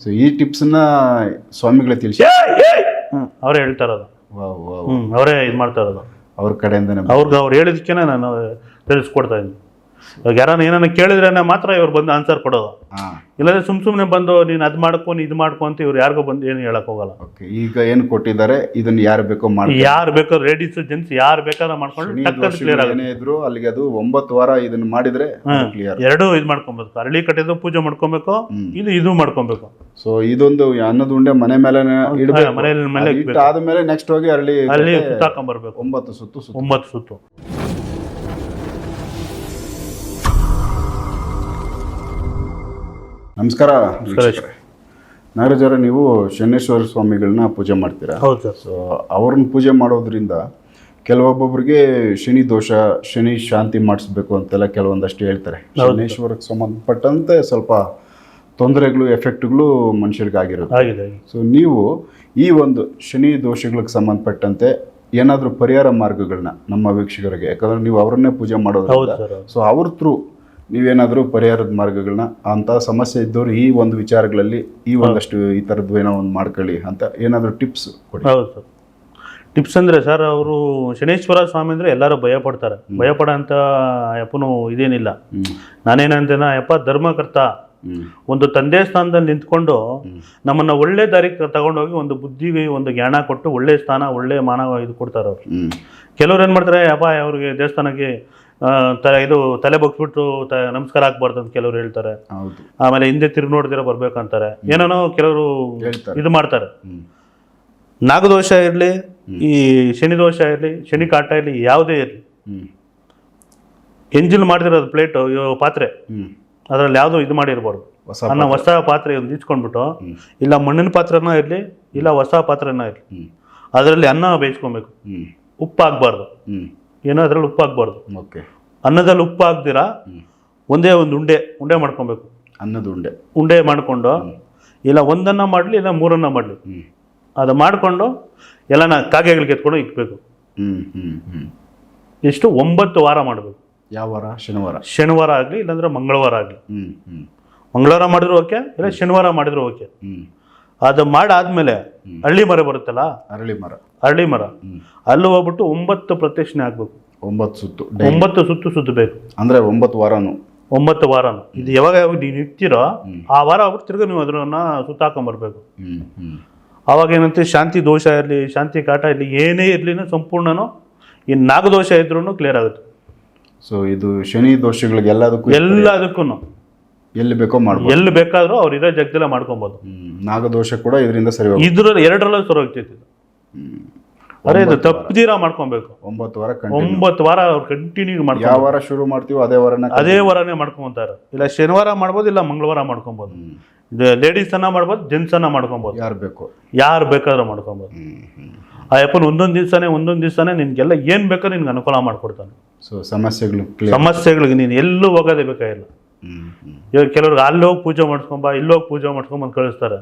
So ಈ ಟಿಪ್ಸ್ನ ಸ್ವಾಮಿಗಳೇ ತಿಳಿಸಿ. ಹ್ಮ್. ಅವರೇ ಹೇಳ್ತಾ ಇರೋದು. ವಾವ್ ವಾವ್ ಹ್ಮ್. ಅವರೇ ಇದು ಮಾಡ್ತಾ ಇರೋದು. ಅವ್ರ ಕಡೆಯಿಂದನೇ ಅವ್ರಿಗೆ ಅವ್ರು ಹೇಳಿದಕ್ಕೇನೆ ನಾನು ತಿಳಿಸ್ಕೊಡ್ತಾ ಇದ್ದೀನಿ. ಇವಾಗ ಯಾರನ್ನ ಏನನ್ನ ಕೇಳಿದ್ರೆ ಮಾತ್ರ ಇವ್ರು ಬಂದು ಆನ್ಸರ್ ಕೊಡೋದು. ಇಲ್ಲದ್ರೆ ಸುಮ್ ಸುಮ್ನೆ ಬಂದು ನೀನು ಅದು ಮಾಡ್ಕೊ ಇದ್ ಮಾಡ್ಕೊ ಅಂತ ಇವ್ರು ಯಾರಿಗೂ ಬಂದು ಏನು ಹೇಳಕ್ ಹೋಗಲ್ಲ. ಓಕೆ ಈಗ ಏನು ಕೊಟ್ಟಿದ್ದಾರೆ? ಇದನ್ನ ಯಾರು ಬೇಕೋ ಮಾಡಿ ಯಾರು ಬೇಕೋ ಲೇಡೀಸ್ ಜೆಂಟ್ಸ್ ಯಾರು ಬೇಕಾದ್ರೂ ಮಾಡ್ಕೊಂಡು ಕ್ಲಿಯರ್ ಏನೇ ಇದ್ರು ಅಲ್ಲಿಗೆ ಅದು ಒಂಬತ್ತು ವಾರ ಇದನ್ನ ಮಾಡಿದ್ರೆ ಕ್ಲಿಯರ್ ಎರಡೂ ಇದು ಮಾಡ್ಕೊಬೇಕು. ಅರಳಿ ಕಟ್ಟಿದ್ರು ಪೂಜೆ ಮಾಡ್ಕೊಬೇಕು. ಇದು ಇದು ಮಾಡ್ಕೊಬೇಕು. ಸೊ ಇದೊಂದು ಅನ್ನದ ಉಂಡೆ ಮನೆ ಮೇಲೆ ಇಡಬೇಕು. ಮೇಲೆ ಆದ್ಮೇಲೆ ನೆಕ್ಸ್ಟ್ ಹೋಗಿ ಅರಳಿ ಅಲ್ಲಿ ಸುತ್ತಾಕೊಂಡ್ಬರ್ಬೇಕು ಒಂಬತ್ತು ಸುತ್ತು ಸುತ್ತು. ಒಂಬತ್ತು ಸುತ್ತು. ನಮಸ್ಕಾರ. ನಮಸ್ಕಾರ ನಾಗರಾಜ್ ಅವರೇ ನೀವು ಶನೇಶ್ವರ ಸ್ವಾಮಿಗಳನ್ನ ಪೂಜೆ ಮಾಡ್ತೀರಾ? ಹೌದು ಸರ್. ಸೊ ಅವ್ರನ್ನ ಪೂಜೆ ಮಾಡೋದ್ರಿಂದ ಕೆಲವೊಬ್ಬೊಬ್ಬರಿಗೆ ಶನಿ ದೋಷ ಶನಿ ಶಾಂತಿ ಮಾಡಿಸ್ಬೇಕು ಅಂತೆಲ್ಲ ಕೆಲವೊಂದಷ್ಟು ಹೇಳ್ತಾರೆ. ಶನೇಶ್ವರಕ್ಕೆ ಸಂಬಂಧಪಟ್ಟಂತೆ ಸ್ವಲ್ಪ ತೊಂದರೆಗಳು ಎಫೆಕ್ಟ್ಗಳು ಮನುಷ್ಯರಿಗೆ ಆಗಿರುತ್ತೆ ಆಗಿದೆ ಆಗಿದೆ. ಸೊ ನೀವು ಈ ಒಂದು ಶನಿ ದೋಷಗಳಿಗೆ ಸಂಬಂಧಪಟ್ಟಂತೆ ಏನಾದರೂ ಪರಿಹಾರ ಮಾರ್ಗಗಳನ್ನ ನಮ್ಮ ವೀಕ್ಷಕರಿಗೆ ಯಾಕಂದ್ರೆ ನೀವು ಅವರನ್ನೇ ಪೂಜೆ ಮಾಡೋದು ಸೊ ಅವ್ರ ಥ್ರೂ ನೀವೇನಾದರೂ ಪರಿಹಾರದ ಮಾರ್ಗಗಳನ್ನ ಅಂತ ಸಮಸ್ಯೆ ಇದ್ದವರು ಈ ಒಂದು ವಿಚಾರಗಳಲ್ಲಿ ಈ ಒಂದಷ್ಟು ಈ ಥರದ್ದು ಏನೋ ಒಂದು ಮಾಡ್ಕೊಳ್ಳಿ ಅಂತ ಏನಾದರೂ ಟಿಪ್ಸ್ ಕೊಡಿ. ಹೌದು ಸರ್. ಟಿಪ್ಸ್ ಅಂದರೆ ಸರ್ ಅವರು ಶನೇಶ್ವರ ಸ್ವಾಮಿ ಅಂದರೆ ಎಲ್ಲರೂ ಭಯ ಪಡ್ತಾರೆ ಭಯ ಪಡೋ ಅಂತ ಯಪ್ಪನು ಇದೇನಿಲ್ಲ. ನಾನೇನಂತೆ ನಾನೇನಂತೇನ ಯಪ್ಪ ಧರ್ಮಕರ್ತ. ಒಂದು ತಂದೆ ಸ್ಥಾನದಲ್ಲಿ ನಿಂತ್ಕೊಂಡು ನಮ್ಮನ್ನ ಒಳ್ಳೆ ದಾರಿಗೆ ತಗೊಂಡೋಗಿ ಒಂದು ಬುದ್ಧಿಗೆ ಒಂದು ಜ್ಞಾನ ಕೊಟ್ಟು ಒಳ್ಳೆ ಸ್ಥಾನ ಒಳ್ಳೆ ಮಾನವ ಇದು ಕೊಡ್ತಾರೆ ಅವ್ರು ಕೆಲವ್ರು ಏನು ಮಾಡ್ತಾರೆ ಅಪ್ಪ ಅವ್ರಿಗೆ ದೇವಸ್ಥಾನಕ್ಕೆ ಆ, ತ ಇದು ತಲೆ ಬಗ್ಸ್ಬಿಟ್ಟು ತ ನಮಸ್ಕಾರ ಹಾಕ್ಬಾರ್ದು ಅಂತ ಕೆಲವರು ಹೇಳ್ತಾರೆ. ಹೌದು. ಆಮೇಲೆ ಹಿಂದೆ ತಿರುಗಿ ನೋಡ್ದಿರ ಬರ್ಬೇಕಂತಾರೆ. ಏನೇನೋ ಕೆಲವರು ಹೇಳ್ತಾರೆ. ಇದು ಮಾಡ್ತಾರೆ. ನಾಗದೋಷ ಇರಲಿ ಈ ಶನಿ ದೋಷ ಇರಲಿ ಶನಿ ಕಾಟ ಇರಲಿ ಯಾವುದೇ ಇರಲಿ. ಹ್ಮ್. ಎಂಜಿಲ್ ಮಾಡಿದಿರೋದು ಪ್ಲೇಟು ಪಾತ್ರೆ. ಹ್ಮ್. ಅದರಲ್ಲಿ ಯಾವುದೋ ಇದು ಮಾಡಿರ್ಬಾರ್ದು. ಹೊಸ ಅನ್ನ ಹೊಸ ಪಾತ್ರೆ ಒಂದು ಇಚ್ಕೊಂಡ್ಬಿಟ್ಟು ಇಲ್ಲ ಮಣ್ಣಿನ ಪಾತ್ರೆನ ಇರಲಿ ಇಲ್ಲ ಹೊಸ ಪಾತ್ರೆನ ಇರಲಿ. ಹ್ಮ್. ಅದರಲ್ಲಿ ಅನ್ನ ಬೇಯಿಸ್ಕೊಬೇಕು. ಹ್ಮ್. ಉಪ್ಪು ಹಾಕ್ಬಾರ್ದು ಹ್ಮ್. ಏನೋ ಅದರಲ್ಲಿ ಉಪ್ಪು ಹಾಕ್ಬಾರ್ದು ಓಕೆ. ಅನ್ನದಲ್ಲಿ ಉಪ್ಪು ಹಾಕ್ದಿರಾ ಒಂದೇ ಒಂದು ಉಂಡೆ ಉಂಡೆ ಮಾಡ್ಕೊಬೇಕು. ಅನ್ನದ ಉಂಡೆ. ಉಂಡೆ ಮಾಡಿಕೊಂಡು ಇಲ್ಲ ಒಂದನ್ನ ಮಾಡಲಿ ಇಲ್ಲ ಮೂರನ್ನ ಮಾಡಲಿ. ಅದು ಮಾಡಿಕೊಂಡು ಎಲ್ಲನ ಕಾಗೆಗಳಿಗೆ ಎತ್ಕೊಂಡು ಇಕ್ಬೇಕು. ಎಷ್ಟು? ಒಂಬತ್ತು ವಾರ ಮಾಡಬೇಕು. ಯಾವ ವಾರ? ಶನಿವಾರ. ಶನಿವಾರ ಆಗಲಿ ಇಲ್ಲಾಂದ್ರೆ ಮಂಗಳವಾರ ಆಗಲಿ. ಮಂಗಳವಾರ ಮಾಡಿದ್ರು ಓಕೆ ಇಲ್ಲ ಶನಿವಾರ ಮಾಡಿದ್ರು ಓಕೆ. ಅದು ಮಾಡಾದ್ಮೇಲೆ ಹಳ್ಳಿ ಮರ ಬರುತ್ತಲ್ಲ? ಅರಳಿ ಮರ. ಅರಳಿ ಮರ. ಅಲ್ಲಿ ಹೋಗ್ಬಿಟ್ಟು ಒಂಬತ್ತು ಪ್ರದಕ್ಷಿಣೆ ಆಗ್ಬೇಕು. ಒಂಬತ್ತು ಸುತ್ತು ಒಂಬತ್ತು ಸುತ್ತು ಸುತ್ತಬೇಕು. ಅಂದ್ರೆ ಒಂಬತ್ತು ವಾರನು. ಒಂಬತ್ತು ವಾರನು. ಇದು ಯಾವಾಗ ಯಾವಾಗ ನೀವು ಇರ್ತೀರೋ ಆ ವಾರ ಹೋಗ್ಬಿಟ್ಟು ತಿರ್ಗ ನೀವು ಅದನ್ನ ಸುತ್ತಾಕೊಂಬರ್ಬೇಕು. ಹ್ಮ್ ಹ್ಮ್. ಆವಾಗ ಏನಂತೆ ಶಾಂತಿ ದೋಷ ಇರಲಿ ಶಾಂತಿ ಕಾಟ ಇರಲಿ ಏನೇ ಇರಲಿ ಸಂಪೂರ್ಣನು ಈ ನಾಗದೋಷ ಇದ್ರೂ ಕ್ಲಿಯರ್ ಆಗುತ್ತೆ. ಸೊ ಇದು ಶನಿ ದೋಷಗಳಿಗೆ ಎಲ್ಲದಕ್ಕೂ ಎಲ್ಲದಕ್ಕೂ ಎಲ್ಲಿ ಬೇಕೋ ಮಾಡ್ಬೋದು. ಎಲ್ಲಿ ಬೇಕಾದರೂ ಅವ್ರು ಇರೋ ಜಗದಲ್ಲೇ ಮಾಡ್ಕೊಬೋದು. ನಾಗದೋಷ ಕೂಡ ಇದರಿಂದ ಸರಿ ಹೋಗುತ್ತೆ. ಇದ್ರಲ್ಲಿ ಎರಡರಲ್ಲೂ ಸರಿ ಇದು. ಅರೆ ಇದು ತಪ್ಪದಿರ ಮಾಡ್ಕೊಬೇಕು. ಒಂಬತ್ತು ವಾರ ಒಂಬತ್ತು ವಾರ ಅವ್ರು ಕಂಟಿನ್ಯೂ ಮಾಡ್ಕೊ ಯಾವ ವಾರ ಶುರು ಮಾಡ್ತೀವೋ ಅದೇ ವಾರನ ಅದೇ ವಾರನೇ ಮಾಡ್ಕೊಂತಾರೆ ಇಲ್ಲ ಶನಿವಾರ ಮಾಡ್ಬೋದು ಇಲ್ಲ ಮಂಗಳವಾರ ಮಾಡ್ಕೊಬೋದು. ಲೇಡೀಸ್ ಅನ್ನ ಮಾಡ್ಬೋದು ಜೆಂಟ್ಸ್ ಅನ್ನ ಮಾಡ್ಕೊಬೋದು. ಯಾರು ಬೇಕು? ಯಾರು ಬೇಕಾದ್ರೂ ಮಾಡ್ಕೊಬೋದು. ಆ ಯಪ್ಪನ ಒಂದೊಂದು ದಿವಸನೇ ಒಂದೊಂದು ದಿವಸನೇ ನಿನ್ಗೆಲ್ಲ ಏನು ಬೇಕೋ ನಿನ್ಗೆ ಅನುಕೂಲ ಮಾಡ್ಕೊಡ್ತಾನೆ. ಸೊ ಸಮಸ್ಯೆಗಳು ಸಮಸ್ಯೆಗಳಿಗೆ ನೀನು ಎಲ್ಲೂ ಹೋಗೋದೇ ಬೇಕಾಗಿಲ್ಲ. ಇವಾಗ ಕೆಲವ್ರಿಗೆ ಅಲ್ಲಿ ಹೋಗಿ ಪೂಜೆ ಮಾಡಿಸ್ಕೊಂಬ ಇಲ್ಲೋಗಿ ಹೋಗಿ ಪೂಜೆ ಮಾಡ್ಕೊಂಬಂದು ಕಳಿಸ್ತಾರೆ.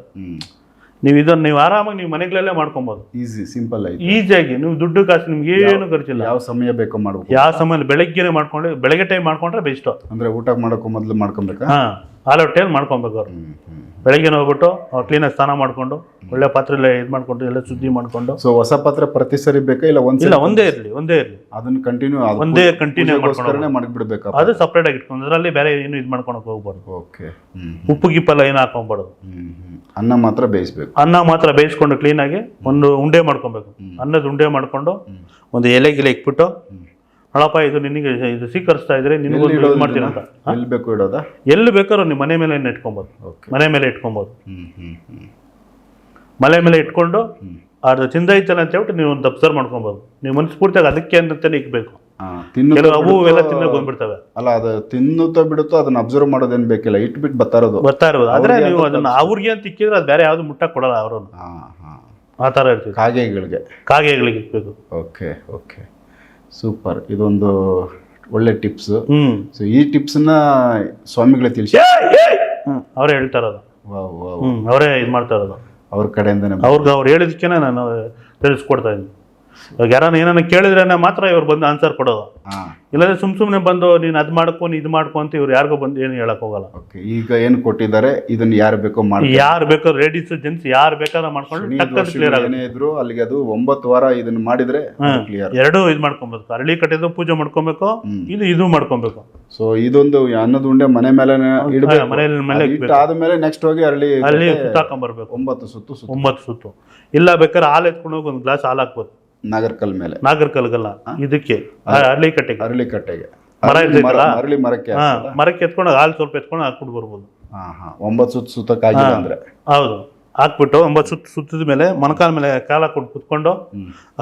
ನೀವು ಇದನ್ನು ನೀವು ಆರಾಮಾಗಿ ನೀವು ಮನೆಗಳಲ್ಲೇ ಮಾಡ್ಕೊಬೋದು. ಈಸಿ ಸಿಂಪಲ್ ಆಗಿ ಈಸಿಯಾಗಿ ನೀವು ದುಡ್ಡು ಕಾಸು ನಿಮ್ಗೆ ಏನು ಖರ್ಚಿಲ್ಲ. ಯಾವ ಸಮಯ ಬೇಕೋ ಮಾಡ್ಬೇಕು ಯಾವ ಸಮಯ ಬೆಳಗ್ಗೆನೆ ಮಾಡ್ಕೊಂಡು ಬೆಳಗ್ಗೆ ಟೈಮ್ ಮಾಡ್ಕೊಂಡ್ರೆ ಬೆಸ್ಟ್ ಅಂದ್ರೆ ಊಟ ಮಾಡೋಕ್ಕೂ ಮೊದಲು ಮಾಡ್ಕೊಬೇಕಾ? ಹಾಂ ಔಟ್ ಹೊಟ್ಟೆಯಲ್ಲಿ ಮಾಡ್ಕೊಬೇಕು ಅವ್ರು. ಬೆಳಗ್ಗೆ ಹೋಗ್ಬಿಟ್ಟು ಅವ್ರು ಕ್ಲೀನಾಗಿ ಸ್ನಾನ ಮಾಡಿಕೊಂಡು ಒಳ್ಳೆ ಪಾತ್ರೆಲ್ಲ ಇದು ಮಾಡ್ಕೊಂಡು ಎಲ್ಲ ಶುದ್ಧಿ ಮಾಡಿಕೊಂಡು. ಸೊ ಹೊಸ ಪಾತ್ರೆ ಪ್ರತಿ ಸರಿ ಬೇಕಾ ಇಲ್ಲ ಒಂದು ಇಲ್ಲ ಒಂದೇ ಇರಲಿ ಒಂದೇ ಇರಲಿ. ಅದನ್ನ ಕಂಟಿನ್ಯೂ ಒಂದೇ ಕಂಟಿನ್ಯೂ ಮಾಡ್ಕೊಂಡು ಮಾಡಿಬಿಡ್ಬೇಕು ಅದು ಸಪ್ರೇಟ್ ಆಗಿ ಇಟ್ಕೊಂಡು ಅದರಲ್ಲಿ ಬೇರೆ ಏನು ಇದು ಮಾಡ್ಕೊಳಕ್ ಹೋಗ್ಬಾರ್ದು. ಓಕೆ ಉಪ್ಪು ಗಿಪ್ಪೆಲ್ಲ ಏನು ಹಾಕೊಂಬಾರ್ದು. ಅನ್ನ ಮಾತ್ರ ಬೇಯಿಸ್ಬೇಕು. ಅನ್ನ ಮಾತ್ರ ಬೇಯಿಸ್ಕೊಂಡು ಕ್ಲೀನಾಗಿ ಒಂದು ಉಂಡೆ ಮಾಡ್ಕೊಬೇಕು. ಅನ್ನದ ಉಂಡೆ ಮಾಡಿಕೊಂಡು ಒಂದು ಎಲೆ ಗಿಲೆ ಇಕ್ಬಿಟ್ಟು ನೋಡಪ್ಪ ಇದು ನಿನಗೆ ಇದು ಸ್ವೀಕರಿಸ್ತಾ ಇದ್ರೆ ನಿನಗೊಂದು ಇದು ಮಾಡ್ತೀನಿ ಅಂತ ಎಲ್ಲಿ ಬೇಕು ಇಡೋದಾ? ಎಲ್ಲಿ ಬೇಕಾದ್ರೂ ನಿಮ್ಮ ಮನೆ ಮೇಲೆ ಇಟ್ಕೊಬೋದು. ಮನೆ ಮೇಲೆ ಇಟ್ಕೊಬೋದು. ಮನೆ ಮಲೆ ಮೇಲೆ ಇಟ್ಕೊಂಡು ಅದು ತಿಂದೈತಲ್ಲ ಅಂತ ಹೇಳ್ಬಿಟ್ಟು ನೀವು ಒಂದು ಅಬ್ಸರ್ವ್ ಮಾಡ್ಕೊಬೋದು. ನೀವು ಮನಸ್ಫೂರ್ತಿಯಾಗಿ ಅದಕ್ಕೆ ಅಂತಾನೆ ಇಕ್ಬೇಕು. ಅವು ಎಲ್ಲ ತಿನ್ನಕ್ಕೆ ಬಂದ್ಬಿಡ್ತವೆ ಅಲ್ಲ ಅದು ತಿನ್ನುತ್ತೋ ಬಿಡುತ್ತೋ ಅದನ್ನ ಅಬ್ಸರ್ವ್ ಮಾಡೋದೇನ್ ಬೇಕಿಲ್ಲ ಇಟ್ಬಿಟ್ಟು ಬರ್ತಾ ಇರೋದು ಬರ್ತಾ ಇರೋದು. ಆದ್ರೆ ನೀವು ಅದನ್ನ ಅವ್ರಿಗೆ ಅಂತ ಇಕ್ಕಿದ್ರೆ ಅದು ಬೇರೆ ಯಾವ್ದು ಮುಟ್ಟ ಕೊಡಲ್ಲ ಹಾ ಆ ಥರ ಇರ್ತೀವಿ. ಕಾಗೆಗಳಿಗೆ. ಕಾಗೆಗಳಿಗೆ ಇಕ್ಬೇಕು. Okay okay super. ಇದೊಂದು ಒಳ್ಳೆ ಟಿಪ್ಸ್. ಹ್ಮ್. ಸೊ ಈ ಟಿಪ್ಸ್ನ ಸ್ವಾಮಿಗಳೇ ತಿಳಿಸಿ. ಅವರೇ ಹೇಳ್ತಾ ಇರೋದು. ವಾವ್ ವಾವ್ ಹ್ಮ್ ಅವರೇ ಇದು ಮಾಡ್ತಾ ಇರೋದು. ಅವ್ರ ಕಡೆಯಿಂದನೇ ಅವ್ರಿಗೆ ಅವ್ರು ಹೇಳಿದಕ್ಕೇನೆ ನಾನು ತಿಳಿಸ್ಕೊಡ್ತಾ ಇದ್ದೀನಿ. ಇವಾಗ ಯಾರನ್ನ ಏನಾನ ಕೇಳಿದ್ರೆ ಮಾತ್ರ ಇವ್ರು ಬಂದು ಆನ್ಸರ್ ಕೊಡೋದು. ಹಾ. ಇಲ್ಲಾಂದ್ರೆ ಸುಮ್ ಸುಮ್ಮನೆ ಬಂದು ನೀನು ಅದು ಮಾಡ್ಕೊ ನೀನ್ ಇದು ಮಾಡ್ಕೊ ಅಂತ ಇವ್ರು ಯಾರಿಗೋ ಬಂದು ಏನು ಹೇಳಕ್ ಹೋಗಲ್ಲ. ಓಕೆ ಈಗ ಏನು ಕೊಟ್ಟಿದ್ದಾರೆ? ಇದನ್ನ ಯಾರು ಬೇಕೋ ಮಾಡಿ ಯಾರು ಬೇಕೋ ಲೇಡೀಸ್ ಜೆಂಟ್ಸ್ ಯಾರು ಬೇಕಾದ್ರೂ ಮಾಡ್ಕೊಂಡು ಕ್ಲಿಯರ್ ಏನೇ ಇದ್ರು ಅಲ್ಲಿಗೆ ಅದು ಒಂಬತ್ತು ವಾರ ಇದನ್ನ ಮಾಡಿದ್ರೆ ಕ್ಲಿಯರ್ ಎರಡೂ ಇದು ಮಾಡ್ಕೊಬೇಕು ಅರಳಿ ಕಟ್ಟಿದ್ದು ಪೂಜೆ ಮಾಡ್ಕೊಬೇಕು ಇದು ಇದು ಮಾಡ್ಕೊಬೇಕು. ಸೊ ಇದೊಂದು ಅನ್ನದ ಉಂಡೆ ಮನೆ ಮೇಲೆ ಆದ್ಮೇಲೆ ನೆಕ್ಸ್ಟ್ ಹೋಗಿ ಅರಳಿ ಅಲ್ಲಿ ಸುತ್ತಾಕೊಂಡ್ಬರ್ಬೇಕು ಒಂಬತ್ತು ಸುತ್ತು ಸುತ್ತು. ಒಂಬತ್ತು ಸುತ್ತು. ಇಲ್ಲ ಬೇಕಾದ್ರೆ ಹಾಲು ಎತ್ಕೊಂಡು ಹೋಗಿ ಒಂದು ಗ್ಲಾಸ್ ಹಾಲು ಹಾಕ್ಬೋದು. ನಾಗರ್ಕಲ್ ಮೇಲೆ. ನಾಗರ್ಕಲ್ಗಲ್ಲ ಇದಕ್ಕೆ ಅರಳಿ ಕಟ್ಟೆಗೆ ಅರಳಿ ಕಟ್ಟೆಗೆ ಮರ ಅರಳಿ ಇರ್ತೈತಲ್ಲ? ಅರಳಿ ಮರಕ್ಕೆ ಹಾ ಮರಕ್ಕೆ ಎತ್ಕೊಂಡು ಹಾಲು ಸ್ವಲ್ಪ ಎತ್ಕೊಂಡು ಹಾಕ್ಬಿಟ್ಟು ಬರ್ಬೋದು. ಹಾ ಹಾ ಒಂಬತ್ತು ಸುತ್ತ ಸುತ್ತಕ್ಕಾಗಿಲ್ಲ ಅಂದ್ರೆ. ಹೌದು. ಹಾಕ್ಬಿಟ್ಟು ಒಂಬತ್ತು ಸುತ್ತ ಸುತ್ತಿದ ಮೇಲೆ ಮೊಣಕಾಲ ಮೇಲೆ ಕಾಲ ಹಾಕೊಂಡು ಕುತ್ಕೊಂಡು.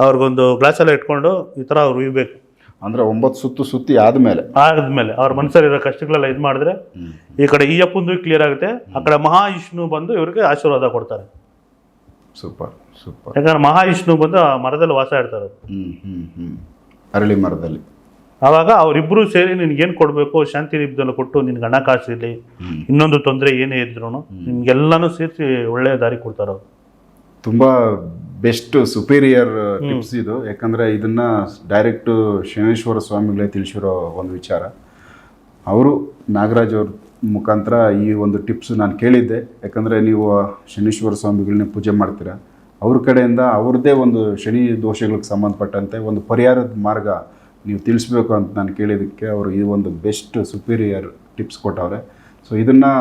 ಅವ್ರಿಗೊಂದು ಗ್ಲಾಸ್ ಎಲ್ಲ ಇಟ್ಕೊಂಡು ಈ ಥರ ಅವ್ರು ಇವ್ಬೇಕು ಅಂದ್ರೆ ಒಂಬತ್ತು ಸುತ್ತು ಸುತ್ತಿ ಆದ್ಮೇಲೆ. ಆದ್ಮೇಲೆ ಅವ್ರ ಮನಸ್ಸಲ್ಲಿರೋ ಕಷ್ಟಗಳೆಲ್ಲ ಇದು ಮಾಡಿದ್ರೆ. ಈ ಕಡೆ ಈ ಅಪ್ಪಂದು ಕ್ಲಿಯರ್ ಆಗುತ್ತೆ ಆ ಕಡೆ ಮಹಾವಿಷ್ಣು ಬಂದು ಇವ್ರಿಗೆ ಆಶೀರ್ವಾದ ಕೊಡ್ತಾರೆ. ಸೂಪರ್ ಸೂಪರ್ ಯಾಕಂದ್ರೆ ಮಹಾವಿಷ್ಣು ಬಂದು ಆ ಮರದಲ್ಲಿ ವಾಸ ಇರ್ತಾರೆ ಹ್ಮ್ ಹ್ಮ್ ಹ್ಞೂ ಅರಳಿ ಮರದಲ್ಲಿ. ಆವಾಗ ಅವರಿಬ್ಬರು ಸೇರಿ ನಿನ್ಗೇನು ಕೊಡಬೇಕು? ಶಾಂತಿ ದೀಪದಲ್ಲಿ ಕೊಟ್ಟು ನಿನಗೆ ಹಣಕಾಸಿರಲಿ. ಇನ್ನೊಂದು ತೊಂದರೆ ಏನೇ ಇದ್ರು ನಿಮ್ಗೆಲ್ಲಾನು ಸೇರಿಸಿ ಒಳ್ಳೆಯ ದಾರಿ ಕೊಡ್ತಾರೆ. ಅವರು ತುಂಬ ಬೆಸ್ಟ್ ಸುಪೀರಿಯರ್ ಟಿಪ್ಸ್ ಇದು. ಯಾಕಂದರೆ ಇದನ್ನ ಡೈರೆಕ್ಟ್ ಶನೇಶ್ವರ ಸ್ವಾಮಿಗಳೇ ತಿಳಿಸಿರೋ ಒಂದು ವಿಚಾರ. ಅವರು ನಾಗರಾಜ್ ಅವ್ರ ಮುಖಾಂತರ ಈ ಒಂದು ಟಿಪ್ಸ್ ನಾನು ಕೇಳಿದ್ದೆ. ಯಾಕಂದರೆ ನೀವು ಶನೀಶ್ವರ ಸ್ವಾಮಿಗಳನ್ನ ಪೂಜೆ ಮಾಡ್ತೀರಾ? ಅವ್ರ ಕಡೆಯಿಂದ ಅವ್ರದ್ದೇ ಒಂದು ಶನಿ ದೋಷಗಳಿಗೆ ಸಂಬಂಧಪಟ್ಟಂತೆ ಒಂದು ಪರಿಹಾರದ ಮಾರ್ಗ ನೀವು ತಿಳಿಸ್ಬೇಕು ಅಂತ ನಾನು ಕೇಳಿದ್ದಕ್ಕೆ ಅವರು ಈ ಒಂದು ಬೆಸ್ಟ್ ಸುಪೀರಿಯರ್ ಟಿಪ್ಸ್ ಕೊಟ್ಟವ್ರೆ. ಸೊ ಇದನ್ನು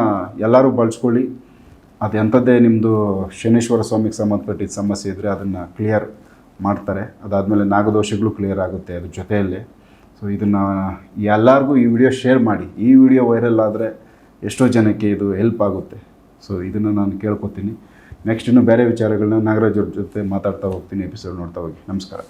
ಎಲ್ಲರೂ ಬಳಸ್ಕೊಳ್ಳಿ. ಅದು ಎಂಥದ್ದೇ ನಿಮ್ಮದು ಶನೀಶ್ವರ ಸ್ವಾಮಿಗೆ ಸಂಬಂಧಪಟ್ಟಿದ್ದ ಸಮಸ್ಯೆ ಇದ್ದರೆ ಅದನ್ನು ಕ್ಲಿಯರ್ ಮಾಡ್ತಾರೆ. ಅದಾದಮೇಲೆ ನಾಗದೋಷಗಳು ಕ್ಲಿಯರ್ ಆಗುತ್ತೆ ಅದ್ರ ಜೊತೆಯಲ್ಲೇ. ಸೊ ಇದನ್ನು ಎಲ್ಲರಿಗೂ ಈ ವಿಡಿಯೋ ಶೇರ್ ಮಾಡಿ. ಈ ವಿಡಿಯೋ ವೈರಲ್ ಆದರೆ ಎಷ್ಟೋ ಜನಕ್ಕೆ ಇದು ಹೆಲ್ಪ್ ಆಗುತ್ತೆ. ಸೊ ಇದನ್ನು ನಾನು ಕೇಳ್ಕೊತೀನಿ. ನೆಕ್ಸ್ಟ್ ಇನ್ನು ಬೇರೆ ವಿಚಾರಗಳನ್ನ ನಾಗರಾಜ್ ಅವ್ರ ಜೊತೆ ಮಾತಾಡ್ತಾ ಹೋಗ್ತೀನಿ ಎಪಿಸೋಡ್ ನೋಡ್ತಾ ಹೋಗಿ. ನಮಸ್ಕಾರ.